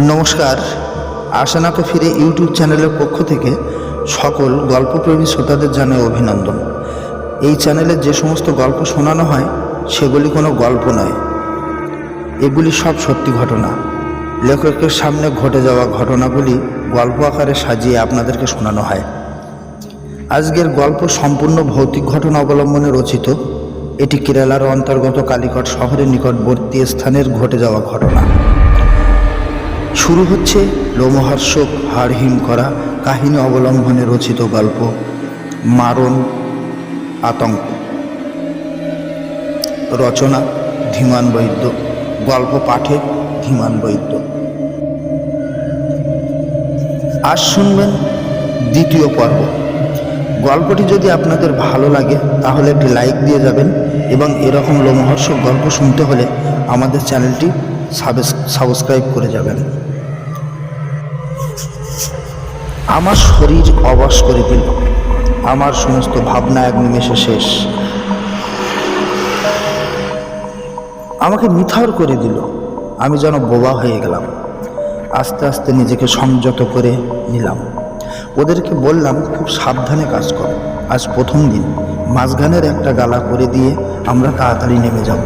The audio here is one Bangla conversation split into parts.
নমস্কার। আশানাকে ফিরে ইউটিউব চ্যানেলের পক্ষ থেকে সকল গল্পপ্রেমী শ্রোতাদের জানাই অভিনন্দন। এই চ্যানেলে যে সমস্ত গল্প শোনানো হয়, সেগুলি কোনো গল্প নয়। এগুলি সব সত্যি ঘটনা। লেখকের সামনে ঘটে যাওয়া ঘটনাগুলি গল্প আকারে সাজিয়ে আপনাদেরকে শোনানো হয়। আজকের গল্প সম্পূর্ণ ভৌতিক ঘটনা অবলম্বনে রচিত এটি কেরালার অন্তর্গত কালিকট শহরের নিকটবর্তী স্থানের ঘটে যাওয়া ঘটনা। শুরু হচ্ছে লোমহর্ষক হাড়হিম করা কাহিনী অবলম্বনে রচিত গল্প, মারণ, আতঙ্ক। রচনা ধীমান বৈদ্য, গল্প পাঠে ধীমান বৈদ্য। আজ শুনবেন দ্বিতীয় পর্ব। গল্পটি যদি আপনাদের ভালো লাগে, তাহলে একটি লাইক দিয়ে যাবেন এবং এরকম লোমহর্ষক গল্প শুনতে হলে আমাদের চ্যানেলটি সাবস্ক্রাইব করে যাবেন। আমার শরীর অবশ করে দিল। আমার সমস্ত ভাবনা এক নিমেষে শেষ। আমাকে নিথর করে দিল। আমি যেন বোবা হয়ে গেলাম। আস্তে আস্তে নিজেকে সংযত করে নিলাম। ওদেরকে বললাম, খুব সাবধানে কাজ করো। আজ প্রথম দিন। মাঝখানের একটা গালা করে দিয়ে আমরা তাড়াতাড়ি নেমে যাব।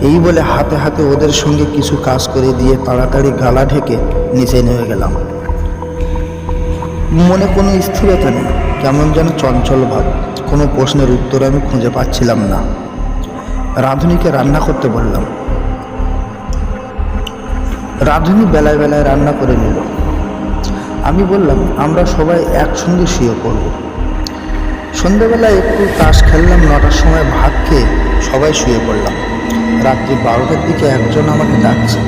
এই বলে হাতে হাতে ওদের সঙ্গে কিছু কাজ করে দিয়ে তাড়াতাড়ি গালা ঢেকে নিচে নেমে গেলাম। মনে কোনো স্থিরতা নেই, কেমন যেন চঞ্চল ভাব, কোনো প্রশ্নের উত্তর আমি খুঁজে পাচ্ছিলাম না। রাঁধুনিকে রান্না করতে বললাম। রাঁধুনি বেলায় বেলায় রান্না করে নিল। আমি বললাম, আমরা সবাই একসঙ্গে শুয়ে পড়ব। সন্ধ্যাবেলায় একটু তাস খেললাম, নটার সময় ভাত খেয়ে সবাই শুয়ে পড়লাম। রাত্রি বারোটার দিকে একজন আমাকে ডাকছে।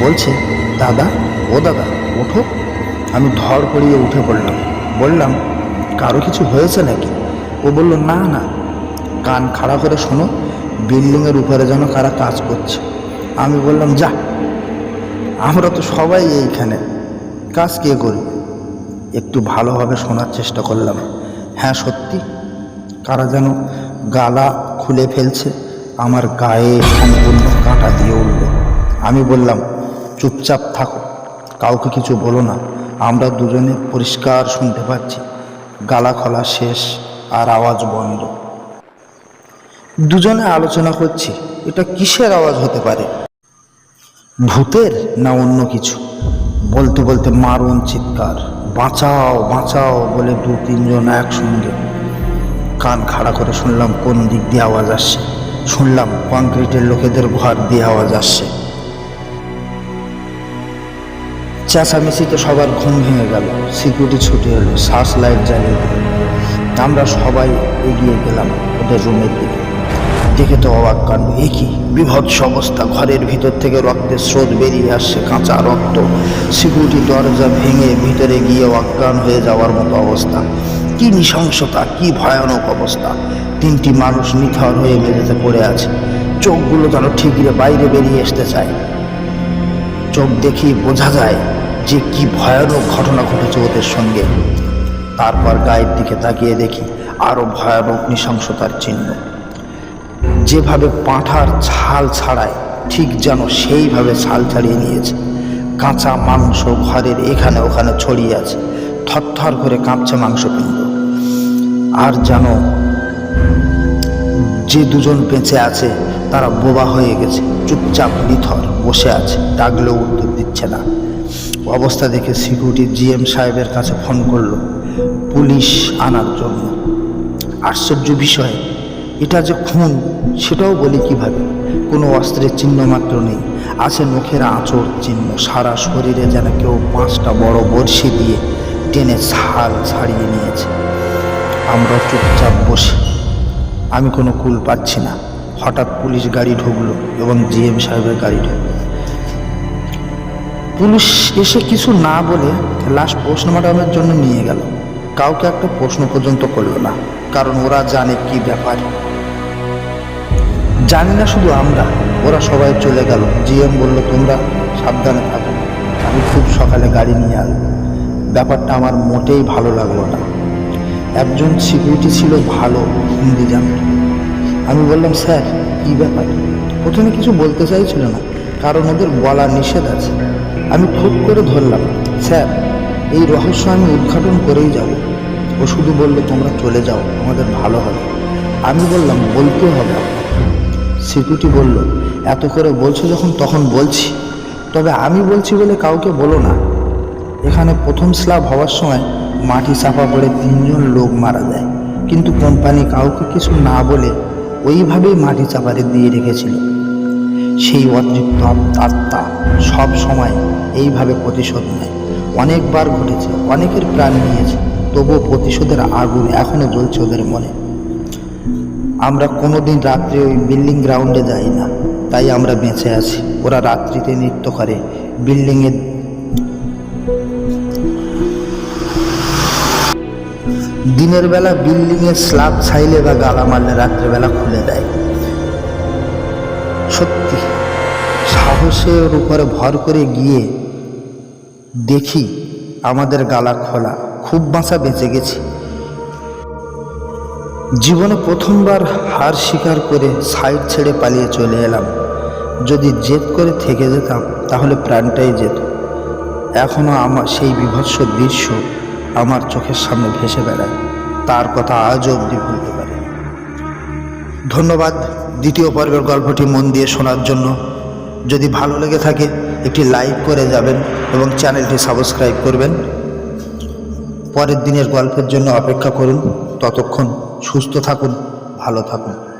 বলছে, দাদা, ও দাদা, ওঠো। আমি ধর পড়িয়ে উঠে পড়লাম। বললাম, কারও কিছু হয়েছে নাকি? ও বলল, না না। কান খাড়া করে শোনো, বিল্ডিংয়ের উপরে যেন কারা কাজ করছে। আমি বললাম, যা, আমরা তো সবাই এইখানে। কাজ কে করি একটু ভালোভাবে শোনার চেষ্টা করলাম। হ্যাঁ সত্যি। কারা যেন গালা খুলে ফেলছে, আমার গায়ে সম্পূর্ণ কাঁটা দিয়ে উঠল। আমি বললাম, চুপচাপ থাকো, কাউকে কিছু বলো না, আমরা দুজনে পরিষ্কার শুনতে পাচ্ছি। গালা খোলা শেষ আর আওয়াজ বন্ধ। দুজনে আলোচনা করছি, এটা কিসের আওয়াজ হতে পারে? ভূতের না অন্য কিছু? বলতে বলতে মারুন চিৎকার। বাঁচাও বাঁচাও বলে দু তিনজন একসঙ্গে কান খাড়া করে শুনলাম কোন দিক দিয়ে আওয়াজ আসছে। শুনলাম কংক্রিটের লোকেদের ঘর দিয়ে আওয়াজ আসছে। চেঁচামেচিতে সবার ঘুম ভেঙে গেল। সিকিউরিটি ছুটে এলো শ্বাস লাইট জ্বালিয়ে দিল। আমরা সবাই এগিয়ে গেলাম ওদের রুমের দিকে। দেখে তো অবাক কাণ্ড। এ কি? বিভৎস অবস্থা। ঘরের ভিতর থেকে রক্তের স্রোত বেরিয়ে আসছে, কাঁচা রক্ত। সিকিউরিটি দরজা ভেঙে ভিতরে গিয়ে অজ্ঞান হয়ে যাওয়ার মতো অবস্থা। কি নৃশংসতা, কি ভয়ানক অবস্থা। তিনটি মানুষ নিথর হয়ে মেঝেতে পড়ে আছে। চোখগুলো যেন ঠিকরে বাইরে বেরিয়ে আসতে চায়। চোখ দেখি বোঝা যায় যে কি ভয়ানক ঘটনা ঘটেছে ওদের সঙ্গে। তারপর গায়ের দিকে তাকিয়ে দেখি আরও ভয়ানক নৃশংসতার চিহ্ন। যেভাবে পাঁঠার ছাল ছাড়ায়, ঠিক যেন সেইভাবে ছাল ছাড়িয়ে নিয়েছে। কাঁচা মাংস ঘরের এখানে ওখানে ছড়িয়ে আছে। থরথর করে কাঁপছে মাংস মাংসপিণ্ড। আর যেন যে দুজন বেঁচে আছে, তারা বোবা হয়ে গেছে। চুপচাপ নিথর বসে আছে, ডাকলেও উত্তর দিচ্ছে না। অবস্থা দেখে সিকিউরিটি জিএম সাহেবের কাছে ফোন করল, পুলিশ আনার জন্য। আশ্চর্য বিষয় এটা যে খুন, সেটাও বলি কীভাবে? কোনো অস্ত্রের চিহ্ন মাত্র নেই। আছে মুখের আঁচড় চিহ্ন, সারা শরীরে যেন কেউ পাঁচটা বড় বড়শি দিয়ে টেনে ছাল ছাড়িয়ে নিয়েছে। আমরা চুপচাপ বসে। আমি কোনো কুল পাচ্ছি না। হঠাৎ পুলিশ গাড়ি ঢুকলো এবং জিএম সাহেবের গাড়ি ঢুকলো। পুলিশ এসে কিছু না বলে লাশ পোস্টমর্টমের জন্য নিয়ে গেল। কাউকে একটা প্রশ্ন পর্যন্ত করল না, কারণ ওরা জানে কি ব্যাপার। জানি না শুধু আমরা, ওরা সবাই চলে গেল। জিএম বলল, তোমরা সাবধানে থাকো, আমি খুব সকালে গাড়ি নিয়ে আসব। ব্যাপারটা আমার মোটেই ভালো লাগল না। একজন সিকিউরিটি ছিল ভালো হিন্দি জানত আমি বললাম, স্যার, কী ব্যাপার? প্রথমে কিছু বলতে চাইছিল না, কারণ ওদের বলা নিষেধ আছে। আমি খুব করে ধরলাম, স্যার এই রহস্য আমি উদ্ঘাটন করেই যাব। ও শুধু বলল, তোমরা চলে যাও, আমাদের ভালো হবে। আমি বললাম, বলতে হবে সিকিউরিটি বলল, এত করে বলছো যখন, তখন বলছি। তবে আমি বলছি বলে কাউকে বলো না। এখানে প্রথম স্ল্যাব হওয়ার সময় মাটি চাপা পড়ে তিনজন লোক মারা যায়। কিন্তু কোম্পানি কাউকে কিছু না বলে ওইভাবেই মাটি চাপারে দিয়ে রেখেছিল। সেই অতৃপ্ত আত্মা সব সময় এইভাবে প্রতিশোধ নেয়। অনেকবার ঘটেছে, অনেকের প্রাণ নিয়েছে, তবুও প্রতিশোধের আগুন এখনও জ্বলছে ওদের মনে। আমরা কোনোদিন রাত্রে ওই বিল্ডিং গ্রাউন্ডে যাই না, তাই আমরা বেঁচে আছি। ওরা রাত্রিতে নৃত্য করে বিল্ডিংয়ে দিনের বেলা বিল্ডিংয়ের স্ল্যাব ছাইলে বা গালা মারলে রাত্রেবেলা খুলে দেয়। সত্যি, সাহসের উপরে ভর করে গিয়ে দেখি আমাদের গালা খোলা, খুব বাঁচা বেঁচে গেছি। জীবনে প্রথমবার হার স্বীকার করে সাইড ছেড়ে পালিয়ে চলে এলাম। যদি জেদ করে থেকে যেতাম, তাহলে প্রাণটাই যেত এখনও আমার সেই বিভৎস দৃশ্য আমার চোখের সামনে ভেসে বেড়ায়। তার কথা আজও অবধি ভুলতে পারি ধন্যবাদ দ্বিতীয় পর্বের গল্পটি মন দিয়ে শোনার জন্য। যদি ভালো লেগে থাকে একটি লাইক করে যাবেন এবং চ্যানেলটি সাবস্ক্রাইব করবেন। পরের দিনের গল্পের জন্য অপেক্ষা করুন। ততক্ষণ সুস্থ থাকুন, ভালো থাকুন।